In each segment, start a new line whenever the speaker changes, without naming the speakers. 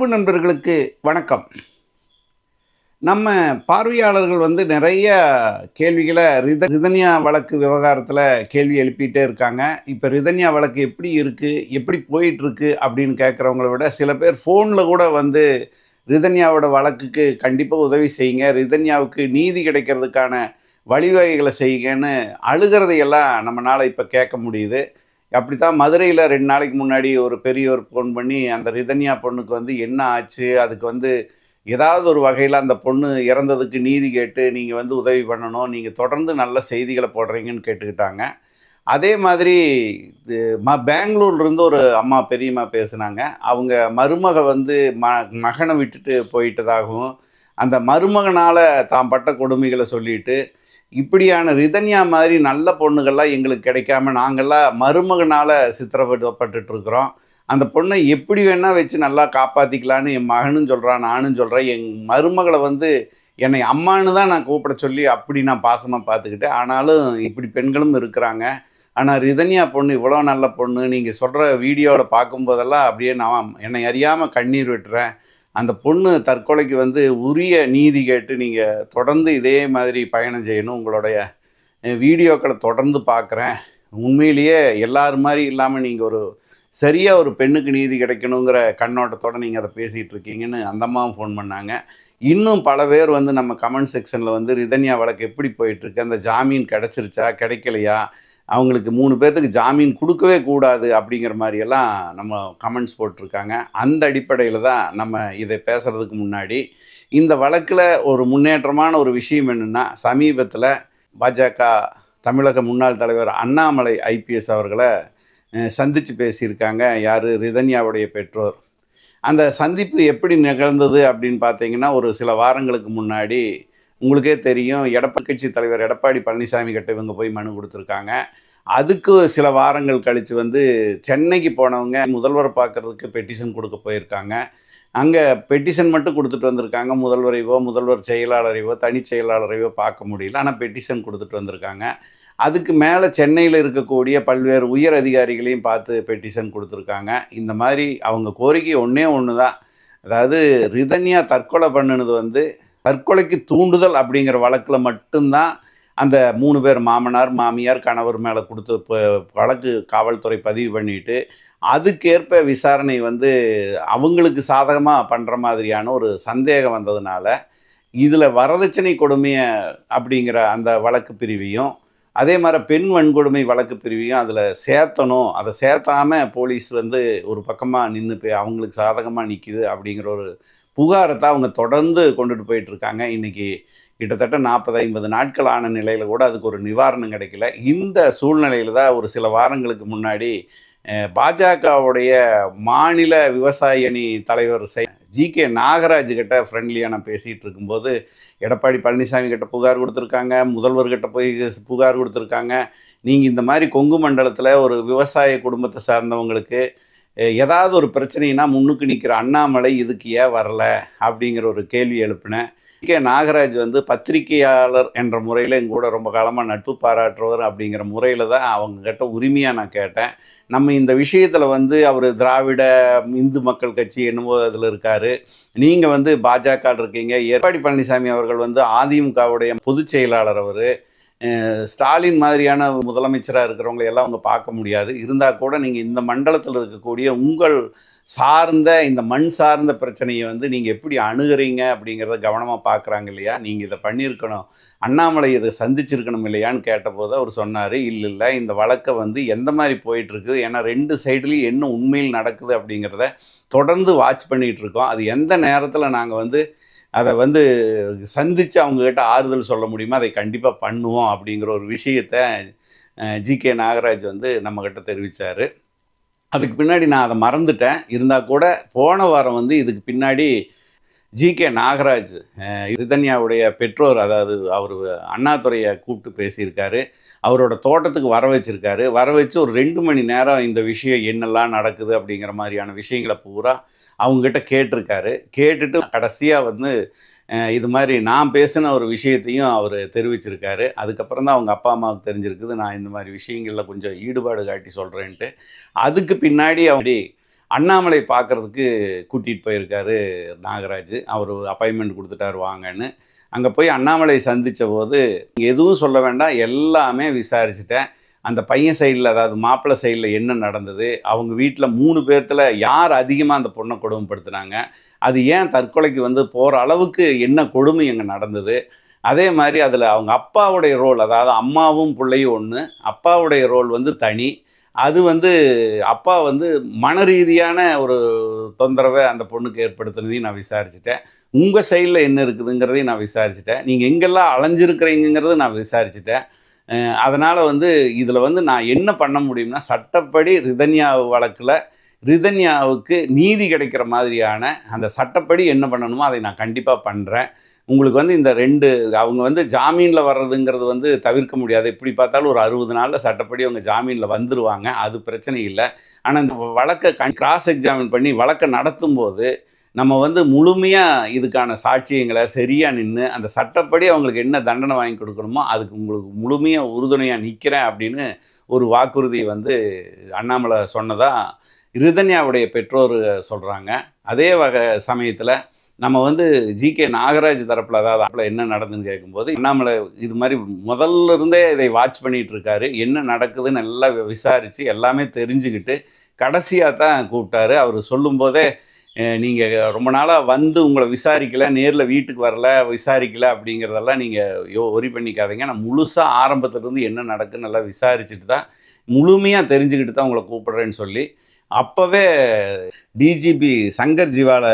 அன்பு நண்பர்களுக்கு வணக்கம். நம்ம பார்வையாளர்கள் வந்து நிறைய கேள்விகளை ரித ரிதன்யா வழக்கு விவகாரத்தில் கேள்வி எழுப்பிகிட்டே இருக்காங்க. இப்போ ரிதன்யா வழக்கு எப்படி இருக்குது எப்படி போயிட்டுருக்கு அப்படின்னு கேட்குறவங்கள விட சில பேர் ஃபோனில் கூட வந்து ரிதன்யாவோட வழக்குக்கு கண்டிப்பாக உதவி செய்யுங்க. ரிதன்யாவுக்கு நீதி கிடைக்கிறதுக்கான வழிவகைகளை செய்யுங்கன்னு அழுகிறதையெல்லாம் நம்மளால் இப்போ கேட்க முடியுது. அப்படி தான் மதுரையில் ரெண்டு நாளைக்கு முன்னாடி ஒரு பெரியவர் ஃபோன் பண்ணி அந்த ரிதன்யா பொண்ணுக்கு வந்து என்ன ஆச்சு? அதுக்கு வந்து ஏதாவது ஒரு வகையில் அந்த பொண்ணு இறந்ததுக்கு நீதி கேட்டு நீங்கள் வந்து உதவி பண்ணணும் நீங்கள் தொடர்ந்து நல்ல செய்திகளை போடுறீங்கன்னு கேட்டுக்கிட்டாங்க. அதே மாதிரி இது ம பெங்களூர்லேருந்து ஒரு அம்மா பெரியம்மா பேசுனாங்க. அவங்க மருமக வந்து ம மகனை விட்டுட்டு போயிட்டதாகவும் அந்த மருமகனால் தான் பட்ட கொடுமைகளை சொல்லிட்டு இப்படியான ரிதன்யா மாதிரி நல்ல பொண்ணுகள்லாம் எங்களுக்கு கிடைக்காம நாங்கள்லாம் மருமகனால் சித்திரப்பட்டுட்டு இருக்கிறோம் அந்த பொண்ணை எப்படி வேணால் வச்சு நல்லா காப்பாற்றிக்கலான்னு என் மகனும் சொல்கிறான் நானும் சொல்கிறேன் என் மருமகளை வந்து என்னை அம்மானு தான் நான் கூப்பிட சொல்லி அப்படி நான் பாசமாக பார்த்துக்கிட்டேன் ஆனாலும் இப்படி பெண்களும் இருக்கிறாங்க. ஆனால் ரிதன்யா பொண்ணு இவ்வளோ நல்ல பொண்ணு. நீங்கள் சொல்கிற வீடியோவில் பார்க்கும்போதெல்லாம் அப்படியே நான் என்னை அறியாமல் கண்ணீர் விட்டுறேன். அந்த பொண்ணு தற்கொலைக்கு வந்து உரிய நீதி கேட்டு நீங்கள் தொடர்ந்து இதே மாதிரி பயணம் செய்யணும். உங்களுடைய வீடியோக்களை தொடர்ந்து பார்க்குறேன் உண்மையிலேயே எல்லார் மாதிரி இல்லாமல் நீங்கள் ஒரு சரியாக ஒரு பெண்ணுக்கு நீதி கிடைக்கணுங்கிற கண்ணோட்டத்தோடு நீங்கள் அதை பேசிகிட்டு இருக்கீங்கன்னு அந்த அம்மாவும் ஃபோன் பண்ணாங்க. இன்னும் பல பேர் வந்து நம்ம கமெண்ட் செக்ஷனில் வந்து ரிதன்யா வழக்கு எப்படி போயிட்டுருக்கு அந்த ஜாமீன் கிடச்சிருச்சா? கிடைக்கலையா? அவங்களுக்கு மூணு பேர்த்துக்கு ஜாமீன் கொடுக்கவே கூடாது அப்படிங்கிற மாதிரியெல்லாம் நம்ம கமெண்ட்ஸ் போட்டிருக்காங்க. அந்த அடிப்படையில் தான் நம்ம இதை பேசுகிறதுக்கு முன்னாடி இந்த வழக்கில் ஒரு முன்னேற்றமான ஒரு விஷயம் என்னென்னா சமீபத்தில் பாஜக தமிழக முன்னாள் தலைவர் அண்ணாமலை ஐபிஎஸ் அவர்களை சந்தித்து பேசியிருக்காங்க. யார்? ரிதன்யாவுடைய பெற்றோர். அந்த சந்திப்பு எப்படி நிகழ்ந்தது அப்படின்னு பார்த்தீங்கன்னா ஒரு சில வாரங்களுக்கு முன்னாடி உங்களுக்கே தெரியும் எடப்பாடி கட்சி தலைவர் எடப்பாடி பழனிசாமி கிட்ட இவங்க போய் மனு கொடுத்துருக்காங்க. அதுக்கு சில வாரங்கள் கழித்து வந்து சென்னைக்கு போனவங்க முதல்வரை பார்க்குறதுக்கு பெட்டிஷன் கொடுக்க போயிருக்காங்க. அங்கே பெட்டிஷன் மட்டும் கொடுத்துட்டு வந்திருக்காங்க. முதல்வரைவோ முதல்வர் செயலாளரைவோ தனி செயலாளரைவோ பார்க்க முடியல. ஆனால் பெட்டிஷன் கொடுத்துட்டு வந்திருக்காங்க. அதுக்கு மேலே சென்னையில் இருக்கக்கூடிய பல்வேறு உயர் அதிகாரிகளையும் பார்த்து பெட்டிஷன் கொடுத்துருக்காங்க. இந்த மாதிரி அவங்க கோரிக்கை ஒன்றே ஒன்று தான் அதாவது ரிதன்யா தற்கொலை பண்ணினது வந்து தற்கொலைக்கு தூண்டுதல் அப்படிங்கிற வழக்கில் மட்டும்தான் அந்த மூணு பேர் மாமனார் மாமியார் கணவர் மேலே கொடுத்து வழக்கு காவல்துறை பதிவு பண்ணிட்டு அதுக்கேற்ப விசாரணை வந்து அவங்களுக்கு சாதகமாக பண்ணுற மாதிரியான ஒரு சந்தேகம் வந்ததுனால இதில் வரதட்சணை கொடுமையை அப்படிங்கிற அந்த வழக்கு பிரிவையும் அதே மாதிரி பெண் வன்கொடுமை வழக்கு பிரிவையும் அதில் சேர்த்தணும். அதை சேர்த்தாமல் போலீஸ் வந்து ஒரு பக்கமாக நின்று போய் அவங்களுக்கு சாதகமாக நிற்கிது அப்படிங்கிற ஒரு புகாரை தான் அவங்க தொடர்ந்து கொண்டுட்டு போயிட்டுருக்காங்க. இன்றைக்கி கிட்டத்தட்ட நாற்பது ஐம்பது நாட்கள் ஆன நிலையில் கூட அதுக்கு ஒரு நிவாரணம் கிடைக்கல. இந்த சூழ்நிலையில் தான் ஒரு சில வாரங்களுக்கு முன்னாடி பாஜகவுடைய மாநில விவசாய அணி தலைவர் ஜி கே நாகராஜ் கிட்ட ஃப்ரெண்ட்லியாக நான் பேசிகிட்டு இருக்கும்போது எடப்பாடி பழனிசாமி கிட்ட புகார் கொடுத்துருக்காங்க முதல்வர்கிட்ட போய் புகார் கொடுத்துருக்காங்க. நீங்கள் இந்த மாதிரி கொங்கு மண்டலத்தில் ஒரு விவசாய குடும்பத்தை சார்ந்தவங்களுக்கு ஏதாவது ஒரு பிரச்சனைனா முன்னுக்கு நிற்கிற அண்ணாமலை இதுக்கு ஏன் வரல அப்படிங்கிற ஒரு கேள்வி எழுப்பினேன். கே. நாகராஜ் வந்து பத்திரிகையாளர் என்ற முறையில் எங்கள் கூட ரொம்ப காலமாக நட்பு பாராட்டுறவர் அப்படிங்கிற முறையில் தான் அவங்கக்கிட்ட உரிமையாக நான் கேட்டேன். நம்ம இந்த விஷயத்தில் வந்து அவர் திராவிட இந்து மக்கள் கட்சி என்னமோ அதில் இருக்கார். நீங்கள் வந்து பாஜக இருக்கீங்க. எடப்பாடி பழனிசாமி அவர்கள் வந்து அதிமுகவுடைய பொதுச் செயலாளர் அவர். ஸ்டாலின் மாதிரியான முதலமைச்சராக இருக்கிறவங்களை எல்லாம் அவங்க பார்க்க முடியாது. இருந்தால் கூட நீங்கள் இந்த மண்டலத்தில் இருக்கக்கூடிய உங்கள் சார்ந்த இந்த மண் சார்ந்த பிரச்சனையை வந்து நீங்கள் எப்படி அணுகிறீங்க அப்படிங்கிறத கவனமாக பார்க்குறாங்க இல்லையா? நீங்கள் இதை பண்ணியிருக்கணும். அண்ணாமலை இதை சந்திச்சிருக்கணும் இல்லையான்னு கேட்டபோது அவர் சொன்னார் இல்லை இல்லை இந்த வழக்கை வந்து எந்த மாதிரி போயிட்டுருக்குது? ஏன்னா ரெண்டு சைட்லேயும் என்ன உண்மையில் நடக்குது அப்படிங்கிறத தொடர்ந்து வாட்ச் பண்ணிகிட்டு இருக்கோம். அது எந்த நேரத்தில் நாங்கள் வந்து அதை வந்து சந்தித்து அவங்கக்கிட்ட ஆறுதல் சொல்ல முடியுமோ? அதை கண்டிப்பாக பண்ணுவோம் அப்படிங்கிற ஒரு விஷயத்தை ஜி. கே. நாகராஜ் வந்து நம்மக்கிட்ட தெரிவித்தார் அதுக்கு பின்னாடி நான் அதை மறந்துட்டேன். இருந்தால் கூட போன வாரம் வந்து இதுக்கு பின்னாடி ஜி. கே. நாகராஜ் ரிதன்யாவுடைய பெற்றோர் அதாவது அவர் அண்ணாதுறையை கூப்பிட்டு பேசியிருக்காரு. அவரோட தோட்டத்துக்கு வர வச்சுருக்காரு. வர வச்சு ஒரு ரெண்டு மணி நேரம் இந்த விஷயம் என்னெல்லாம் நடக்குது அப்படிங்கிற மாதிரியான விஷயங்களை பூரா அவங்ககிட்ட கேட்டிருக்காரு. கேட்டுட்டு கடைசியாக வந்து இது மாதிரி நான் பேசின ஒரு விஷயத்தையும் அவர் தெரிவிச்சிருக்காரு. அதுக்கப்புறம் தான் அவங்க அப்பா அம்மாவுக்கு தெரிஞ்சிருக்குது. நான் இந்த மாதிரி விஷயங்களில் கொஞ்சம் ஈடுபாடு காட்டி சொல்கிறேன்ட்டு அதுக்கு பின்னாடி அப்படி அண்ணாமலை பார்க்கறதுக்கு கூட்டிகிட்டு போயிருக்காரு நாகராஜ். அவர் அப்பாயின்மெண்ட் கொடுத்துட்டாரு வாங்கன்னு. அங்கே போய் அண்ணாமலை சந்தித்த போது எதுவும் சொல்ல வேண்டாம் எல்லாமே விசாரிச்சுட்டேன். அந்த பையன் சைடில் அதாவது மாப்பிள்ளை சைடில் என்ன நடந்தது? அவங்க வீட்டில் மூணு பேர்த்தில் யார் அதிகமாக அந்த பொண்ணை கொடுமைப்படுத்துனாங்க? அது ஏன் தற்கொலைக்கு வந்து போகிற அளவுக்கு என்ன கொடுமை அங்கே நடந்தது? அதே மாதிரி அதில் அவங்க அப்பாவுடைய ரோல் அதாவது அம்மாவும் பிள்ளையும் ஒன்று அப்பாவுடைய ரோல் வந்து தனி. அது வந்து அப்பா வந்து மன ரீதியான ஒரு தொந்தரவை அந்த பொண்ணுக்கு ஏற்படுத்துனதையும் நான் விசாரிச்சுட்டேன். உங்கள் சைடில் என்ன இருக்குதுங்கிறதையும் நான் விசாரிச்சுட்டேன். நீங்கள் எங்கெல்லாம் அலைஞ்சிருக்கிறீங்கிறது நான் விசாரிச்சுட்டேன். அதனால் வந்து இதில் வந்து நான் என்ன பண்ண முடியும்னா சட்டப்படி ரிதன்யா வழக்கில் ரிதன்யாவுக்கு நீதி கிடைக்கிற மாதிரியான அந்த சட்டப்படி என்ன பண்ணணுமோ அதை நான் கண்டிப்பாக பண்ணுறேன் உங்களுக்கு வந்து இந்த ரெண்டு அவங்க வந்து ஜாமீனில் வர்றதுங்கிறது வந்து தவிர்க்க முடியாது. எப்படி பார்த்தாலும் ஒரு அறுபது நாளில் சட்டப்படி அவங்க ஜாமீனில் வந்துருவாங்க. அது பிரச்சனை இல்லை. ஆனால் இந்த வழக்கை கண் கிராஸ் எக்ஸாமின் பண்ணி வழக்கை நடத்தும் போது நம்ம வந்து முழுமையாக இதுக்கான சாட்சியங்களை சரியாக நின்று அந்த சட்டப்படி அவங்களுக்கு என்ன தண்டனை வாங்கி கொடுக்கணுமோ அதுக்கு உங்களுக்கு முழுமையாக உறுதுணையாக நிற்கிறேன் அப்படின்னு ஒரு வாக்குறுதி வந்து அண்ணாமலை சொன்னதாக ரிதன்யாவுடைய பெற்றோர் சொல்கிறாங்க அதே வகை சமயத்தில் நம்ம வந்து ஜிகே நாகராஜ் தரப்பில் அதாவது அப்பல என்ன நடந்துன்னு கேட்கும்போது அண்ணாமலை இது மாதிரி முதல்ல இருந்தே இதை வாட்ச் பண்ணிகிட்டு இருக்காரு. என்ன நடக்குதுன்னு எல்லாம் விசாரித்து எல்லாமே தெரிஞ்சுக்கிட்டு கடைசியாக தான் கூப்பிட்டாரு. அவர் சொல்லும்போதே நீங்கள் ரொம்ப நாளாக வந்து உங்களை விசாரிக்கல நேரில் வீட்டுக்கு வரல விசாரிக்கல அப்படிங்கிறதெல்லாம் நீங்கள் யோ ஒரி பண்ணிக்காதீங்க. நான் முழுசாக ஆரம்பத்துலேருந்து என்ன நடக்குன்னு நல்லா விசாரிச்சுட்டு தான் முழுமையாக தெரிஞ்சுக்கிட்டு தான் உங்களை கூப்பிட்றேன்னு சொல்லி அப்போவே டிஜிபி சங்கர் ஜிவால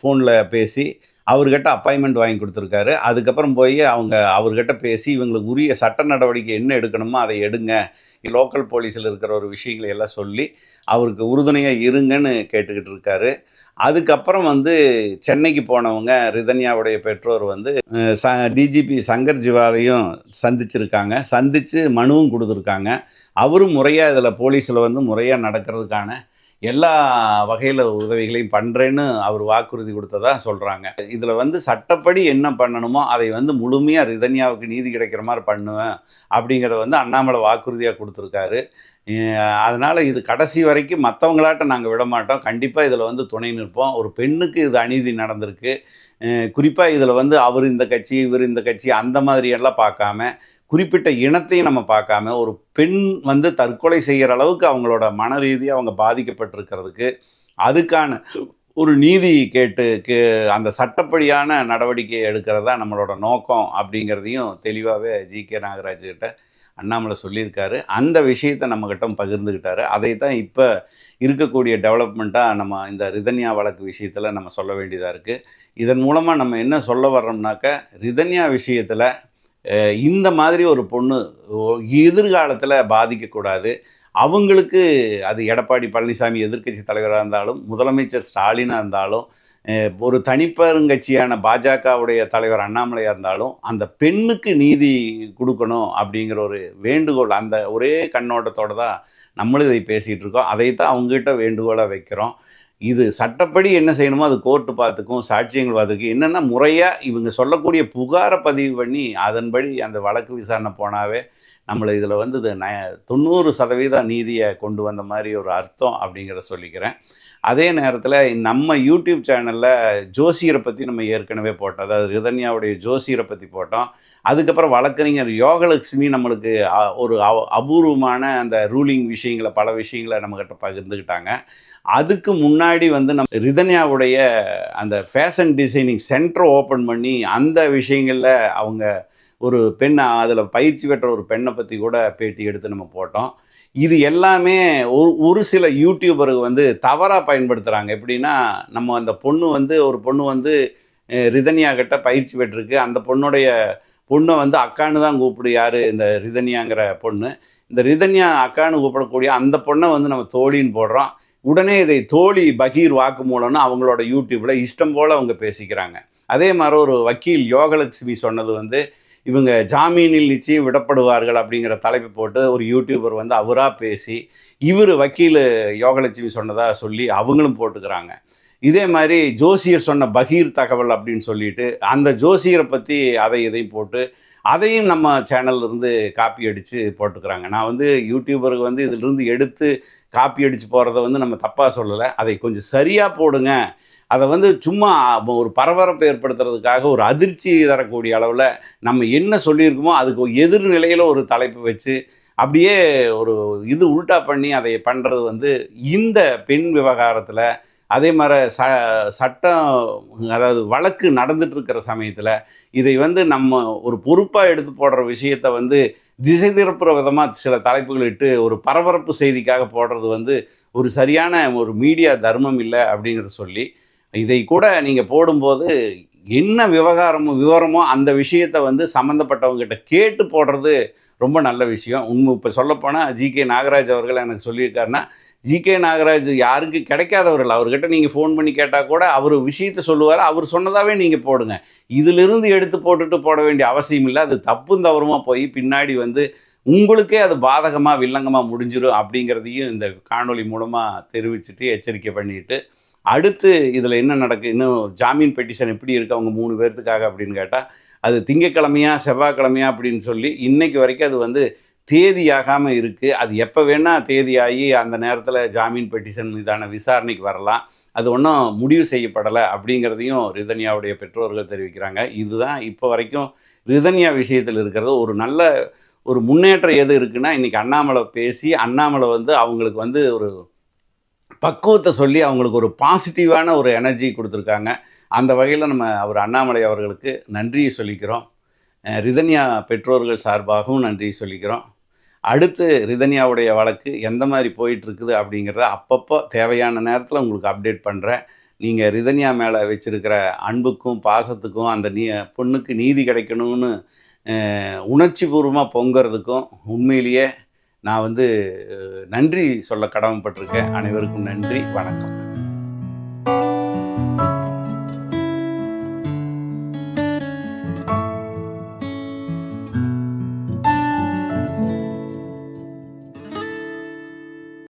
ஃபோனில் பேசி அவர்கிட்ட அப்பாயின்மெண்ட் வாங்கி கொடுத்துருக்காரு. அதுக்கப்புறம் போய் அவங்க அவர்கிட்ட பேசி இவங்களுக்கு உரிய சட்ட நடவடிக்கை என்ன எடுக்கணுமோ அதை எடுங்க. லோக்கல் போலீஸில் இருக்கிற ஒரு விஷயங்களை எல்லாம் சொல்லி அவருக்கு உறுதுணையாக இருங்கன்னு கேட்டுக்கிட்டு இருக்காரு. அதுக்கப்புறம் வந்து சென்னைக்கு போனவங்க ரிதன்யாவுடைய பெற்றோர் வந்து ச டிஜிபி சங்கர் ஜிவாலையும் சந்திச்சிருக்காங்க. சந்தித்து மனுவும் கொடுத்துருக்காங்க. அவரும் முறையாக இதில் போலீஸில் வந்து முறையாக நடக்கிறதுக்கான எல்லா வகையில் உதவிகளையும் பண்ணுறேன்னு அவர் வாக்குறுதி கொடுத்ததாக சொல்கிறாங்க இதில் வந்து சட்டப்படி என்ன பண்ணணுமோ அதை வந்து முழுமையாக ரிதன்யாவுக்கு நீதி கிடைக்கிற மாதிரி பண்ணுவேன் அப்படிங்கிறத வந்து அண்ணாமலை வாக்குறுதியாக கொடுத்துருக்காரு. அதனால் இது கடைசி வரைக்கும் மற்றவங்களாட்ட நாங்கள் விட மாட்டோம். கண்டிப்பாக இதில் வந்து துணை நிற்போம். ஒரு பெண்ணுக்கு இது அநீதி நடந்திருக்கு. குறிப்பாக இதில் வந்து அவர் இந்த கட்சி இவர் இந்த கட்சி அந்த மாதிரியெல்லாம் பார்க்காம குறிப்பிட்ட இனத்தையும் நம்ம பார்க்காம ஒரு பெண் வந்து தற்கொலை செய்கிற அளவுக்கு அவங்களோட மன ரீதியாக அவங்க பாதிக்கப்பட்டிருக்கிறதுக்கு அதுக்கான ஒரு நீதி கேட்டு கே அந்த சட்டப்படியான நடவடிக்கை எடுக்கிறது தான் நம்மளோட நோக்கம் அப்படிங்கிறதையும் தெளிவாகவே ஜி கே நாகராஜ்கிட்ட அண்ணாமலை சொல்லியிருக்காரு. அந்த விஷயத்தை நம்மக்கிட்ட பகிர்ந்துக்கிட்டாரு அதை தான் இப்போ இருக்கக்கூடிய டெவலப்மெண்ட்டாக நம்ம இந்த ரிதன்யா வழக்கு விஷயத்தில் நம்ம சொல்ல வேண்டியதாக இருக்குது இதன் மூலமாக நம்ம என்ன சொல்ல வர்றோம்னாக்க ரிதன்யா விஷயத்தில் இந்த மாதிரி ஒரு பொண்ணு எதிர்காலத்தில் பாதிக்கக்கூடாது. அவங்களுக்கு அது எடப்பாடி பழனிசாமி எதிர்க்கட்சி தலைவராக இருந்தாலும் முதலமைச்சர் ஸ்டாலினாக இருந்தாலும் ஒரு தனிப்பெருங்கட்சியான பாஜகவுடைய தலைவர் அண்ணாமலையாக இருந்தாலும் அந்த பெண்ணுக்கு நீதி கொடுக்கணும் அப்படிங்கிற ஒரு வேண்டுகோள் அந்த ஒரே கண்ணோட்டத்தோடு தான் நம்மளும் இதை பேசிகிட்டு இருக்கோம். அதைத்தான் அவங்ககிட்ட வேண்டுகோளாக வைக்கிறோம். இது சட்டப்படி என்ன செய்யணுமோ அது கோர்ட்டு பார்த்துக்கும் சாட்சியங்கள் பார்த்துக்கும் என்னென்னா முறையாக இவங்க சொல்லக்கூடிய புகாரை பதிவு பண்ணி அதன்படி அந்த வழக்கு விசாரணை போனாவே நம்மளை இதில் வந்து இது ந தொண்ணூறு சதவீத நீதியை கொண்டு வந்த மாதிரி ஒரு அர்த்தம் அப்படிங்கிறத சொல்லிக்கிறேன். அதே நேரத்தில் நம்ம யூடியூப் சேனலில் ஜோசியரை பற்றி நம்ம ஏற்கனவே போட்டோம். அதாவது ரிதன்யாவுடைய ஜோசியரை பற்றி போட்டோம். அதுக்கப்புறம் வழக்கறிஞர் யோகலட்சுமி நம்மளுக்கு அ- ஒரு அ- அபூர்வமான அந்த ரூலிங் விஷயங்களை பல விஷயங்களை நம்மக்கிட்ட பகிர்ந்துக்கிட்டாங்க அதுக்கு முன்னாடி வந்து நம்ம ரிதன்யாவுடைய அந்த ஃபேஷன் டிசைனிங் சென்டர் ஓப்பன் பண்ணி அந்த விஷயங்களில் அவங்க ஒரு பெண்ணை அதில் பயிற்சி பெற்ற ஒரு பெண்ணை பற்றி கூட பேட்டி எடுத்து நம்ம போட்டோம். இது எல்லாமே ஒரு ஒரு சில யூடியூபருக்கு வந்து தவறாக பயன்படுத்துகிறாங்க எப்படின்னா நம்ம அந்த பொண்ணு வந்து ஒரு பொண்ணு வந்து ரிதனியா கிட்ட பயிற்சி பெற்றிருக்கு. அந்த பொண்ணுடைய பொண்ணை வந்து அக்கான்னு தான் கூப்பிடு யார்? இந்த ரிதன்யாங்கிற பொண்ணு. இந்த ரிதன்யா அக்கான்னு கூப்பிடக்கூடிய அந்த பொண்ணை வந்து நம்ம தோழின்னு போடுறோம். உடனே இதை தோழி பகீர் வாக்கு மூலம்னு அவங்களோட யூடியூப்பில் இஷ்டம் போல் அவங்க பேசிக்கிறாங்க. அதே மாதிரி ஒரு வக்கீல் யோகலட்சுமி சொன்னது வந்து இவங்க ஜாமீனில் நிச்சயம் விடப்படுவார்கள் அப்படிங்கிற தலைப்பு போட்டு ஒரு யூடியூபர் வந்து அவராக பேசி இவர் வக்கீல் யோகலட்சுமி சொன்னதாக சொல்லி அவங்களும் போட்டுக்கிறாங்க. இதே மாதிரி ஜோசியர் சொன்ன பகீர் தகவல் அப்படின்னு சொல்லிட்டு அந்த ஜோசியரை பற்றி அதை இதையும் போட்டு அதையும் நம்ம சேனல்லேருந்து காப்பி அடித்து போட்டுக்கிறாங்க. நான் வந்து யூடியூபருக்கு வந்து இதிலிருந்து எடுத்து காப்பி அடித்து போகிறத வந்து நம்ம தப்பாக சொல்லலை. அதை கொஞ்சம் சரியாக போடுங்க. அதை வந்து சும்மா ஒரு பரபரப்பை ஏற்படுத்துறதுக்காக ஒரு அதிர்ச்சி தரக்கூடிய அளவில் நம்ம என்ன சொல்லியிருக்கோமோ அதுக்கு எதிர்நிலையில் ஒரு தலைப்பு வச்சு அப்படியே ஒரு இது உல்டா பண்ணி அதை பண்ணுறது வந்து இந்த பெண் விவகாரத்தில் அதே மாதிரி ச சட்டம் அதாவது வழக்கு நடந்துட்டுருக்கிற சமயத்தில் இதை வந்து நம்ம ஒரு பொறுப்பாக எடுத்து போடுற விஷயத்தை வந்து திசை திருப்புற விதமாக சில தலைப்புகள் இட்டு ஒரு பரபரப்பு செய்திக்காக போடுறது வந்து ஒரு சரியான ஒரு மீடியா தர்மம் இல்லை அப்படிங்கிறத சொல்லி இதை கூட நீங்கள் போடும்போது என்ன விவகாரமோ விவரமோ அந்த விஷயத்தை வந்து சம்மந்தப்பட்டவங்ககிட்ட கேட்டு போடுறது ரொம்ப நல்ல விஷயம். உண்மை இப்போ சொல்லப்போனால் ஜி கே நாகராஜ் அவர்கள் எனக்கு சொல்லியிருக்காருன்னா ஜி கே நாகராஜ் யாருக்கு கிடைக்காதவர்கள் அவர்கிட்ட நீங்கள் ஃபோன் பண்ணி கேட்டால் கூட அவர் விஷயத்தை சொல்லுவார் அவர் சொன்னதாகவே நீங்கள் போடுங்க. இதிலிருந்து எடுத்து போட்டுட்டு போட வேண்டிய அவசியம் இல்லை. அது தப்பும் தவறுமாக போய் பின்னாடி வந்து உங்களுக்கே அது பாதகமாக வில்லங்கமாக முடிஞ்சிடும் அப்படிங்கிறதையும் இந்த காணொலி மூலமாக தெரிவிச்சுட்டு எச்சரிக்கை பண்ணிட்டு அடுத்து இதில் என்ன நடக்கு இன்னும் ஜாமீன் பெட்டிஷன் எப்படி இருக்குது அவங்க மூணு பேர்த்துக்காக அப்படின்னு கேட்டால் அது திங்கக்கிழமையா செவ்வாய்க்கிழமையா அப்படின்னு சொல்லி இன்னைக்கு வரைக்கும் அது வந்து தேதியாகாமல் இருக்குது அது எப்போ வேணால் தேதியாகி அந்த நேரத்தில் ஜாமீன் பெட்டிஷன் மீதான விசாரணைக்கு வரலாம். அது ஒன்றும் முடிவு செய்யப்படலை அப்படிங்கிறதையும் ரிதன்யாவுடைய பெற்றோர்கள் தெரிவிக்கிறாங்க. இதுதான் இப்போ வரைக்கும் ரிதன்யா விஷயத்தில் இருக்கிறது. ஒரு நல்ல ஒரு முன்னேற்றம் எது இருக்குன்னா இன்றைக்கி அண்ணாமலை பேசி அண்ணாமலை வந்து அவங்களுக்கு வந்து ஒரு பக்குவத்தை சொல்லி அவங்களுக்கு ஒரு பாசிட்டிவான ஒரு எனர்ஜி கொடுத்துருக்காங்க. அந்த வகையில் நம்ம அவர் அண்ணாமலை அவர்களுக்கு நன்றியை சொல்லிக்கிறோம். ரிதன்யா பெற்றோர்கள் சார்பாகவும் நன்றியை சொல்லிக்கிறோம். அடுத்து ரிதன்யாவுடைய வழக்கு எந்த மாதிரி போயிட்டுருக்குது அப்படிங்கிறத அப்பப்போ தேவையான நேரத்தில் உங்களுக்கு அப்டேட் பண்ணுறேன் நீங்கள் ரிதன்யா மேலே வச்சுருக்கிற அன்புக்கும் பாசத்துக்கும் அந்த நீ பொண்ணுக்கு நீதி கிடைக்கணும்னு உணர்ச்சி பூர்வமாக பொங்கிறதுக்கும் உண்மையிலேயே நான் வந்து நன்றி சொல்ல கடமைப்பட்டிருக்கேன். அனைவருக்கும் நன்றி. வணக்கம்.